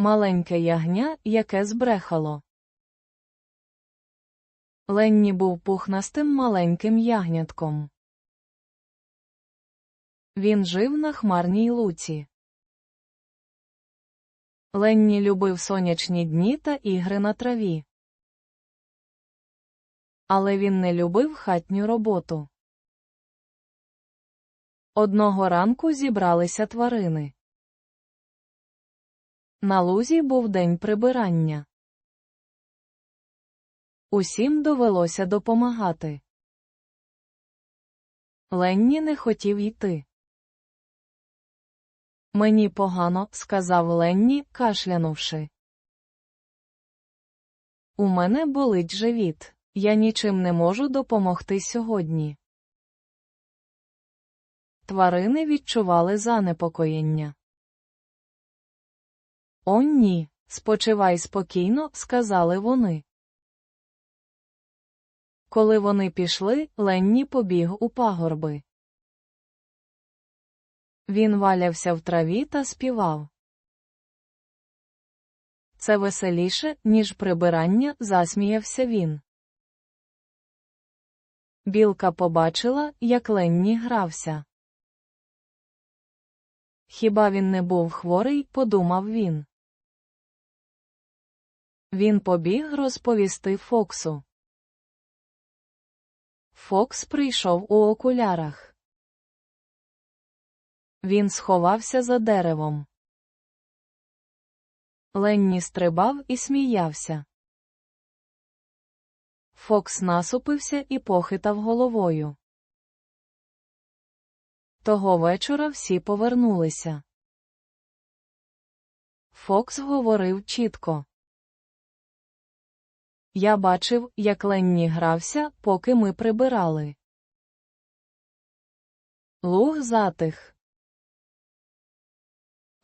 Маленьке ягня, яке збрехало. Ленні був пухнастим маленьким ягнятком. Він жив на хмарній луці. Ленні любив сонячні дні та ігри на траві. Але він не любив хатню роботу. Одного ранку зібралися тварини. На лузі був день прибирання. Усім довелося допомагати. Ленні не хотів йти. Мені погано, сказав Ленні, кашлянувши. У мене болить живіт. Я нічим не можу допомогти сьогодні. Тварини відчували занепокоєння. О, ні, спочивай спокійно, сказали вони. Коли вони пішли, Ленні побіг у пагорби. Він валявся в траві та співав. Це веселіше, ніж прибирання, засміявся він. Білка побачила, як Ленні грався. Хіба він не був хворий, подумав він. Він побіг розповісти Фоксу. Фокс прийшов у окулярах. Він сховався за деревом. Ленні стрибав і сміявся. Фокс насупився і похитав головою. Того вечора всі повернулися. Фокс говорив чітко. Я бачив, як Ленні грався, поки ми прибирали. Луг затих.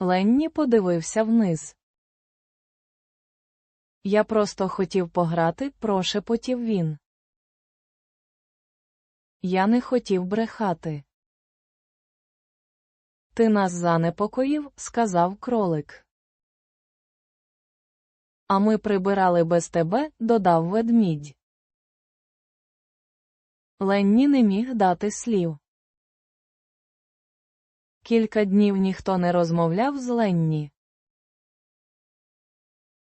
Ленні подивився вниз. Я просто хотів пограти, прошепотів він. Я не хотів брехати. Ти нас занепокоїв, сказав кролик. А ми прибирали без тебе, додав ведмідь. Ленні не міг дати слів. Кілька днів ніхто не розмовляв з Ленні.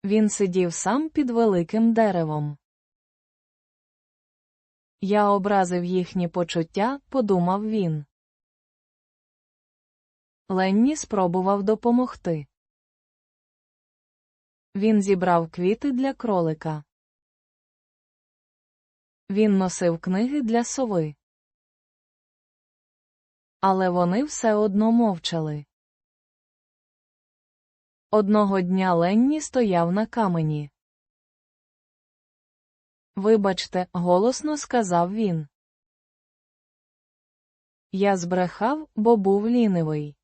Він сидів сам під великим деревом. Я образив їхні почуття, подумав він. Ленні спробував допомогти. Він зібрав квіти для кролика. Він носив книги для сови. Але вони все одно мовчали. Одного дня Ленні стояв на камені. Вибачте, голосно сказав він. Я збрехав, бо був лінивий.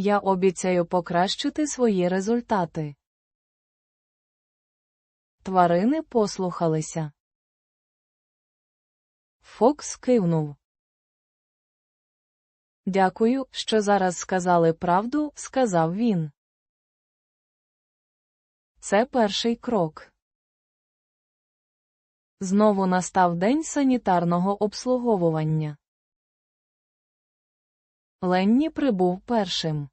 Я обіцяю покращити свої результати. Тварини послухалися. Фокс кивнув. Дякую, що зараз сказали правду, сказав він. Це перший крок. Знову настав день санітарного обслуговування. Ленні прибув першим.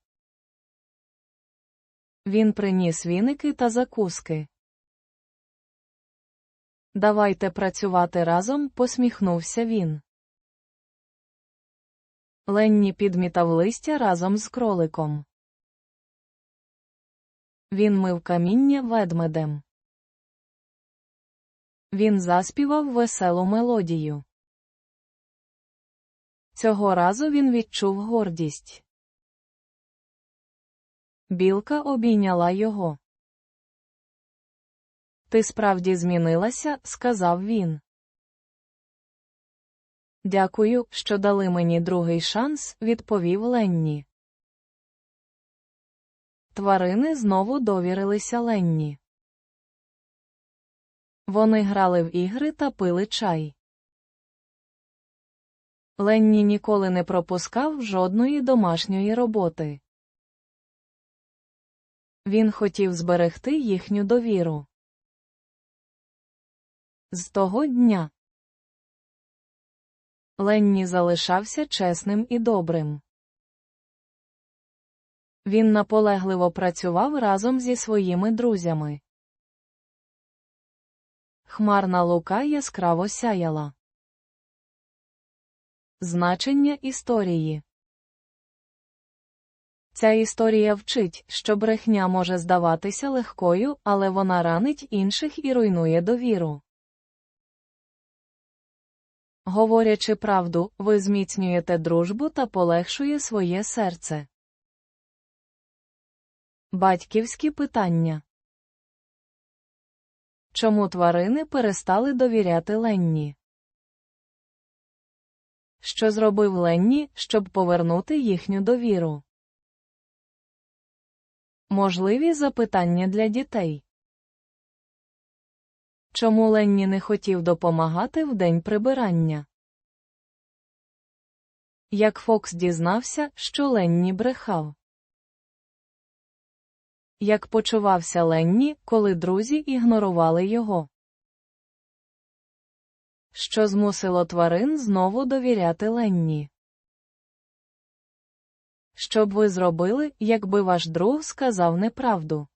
Він приніс віники та закуски. Давайте працювати разом, посміхнувся він. Ленні підмітав листя разом з кроликом. Він мив каміння ведмедем. Він заспівав веселу мелодію. Цього разу він відчув гордість. Білка обійняла його. Ти справді змінилася, сказав він. Дякую, що дали мені другий шанс, відповів Ленні. Тварини знову довірилися Ленні. Вони грали в ігри та пили чай. Ленні ніколи не пропускав жодної домашньої роботи. Він хотів зберегти їхню довіру. З того дня Ленні залишався чесним і добрим. Він наполегливо працював разом зі своїми друзями. Хмарна лука яскраво сяяла. Значення історії Ця історія вчить, що брехня може здаватися легкою, але вона ранить інших і руйнує довіру. Говорячи правду, ви зміцнюєте дружбу та полегшує своє серце. Батьківські питання Чому тварини перестали довіряти Ленні? Що зробив Ленні, щоб повернути їхню довіру? Можливі запитання для дітей. Чому Ленні не хотів допомагати в день прибирання? Як Фокс дізнався, що Ленні брехав? Як почувався Ленні, коли друзі ігнорували його? Що змусило тварин знову довіряти Ленні? Що б ви зробили, якби ваш друг сказав неправду?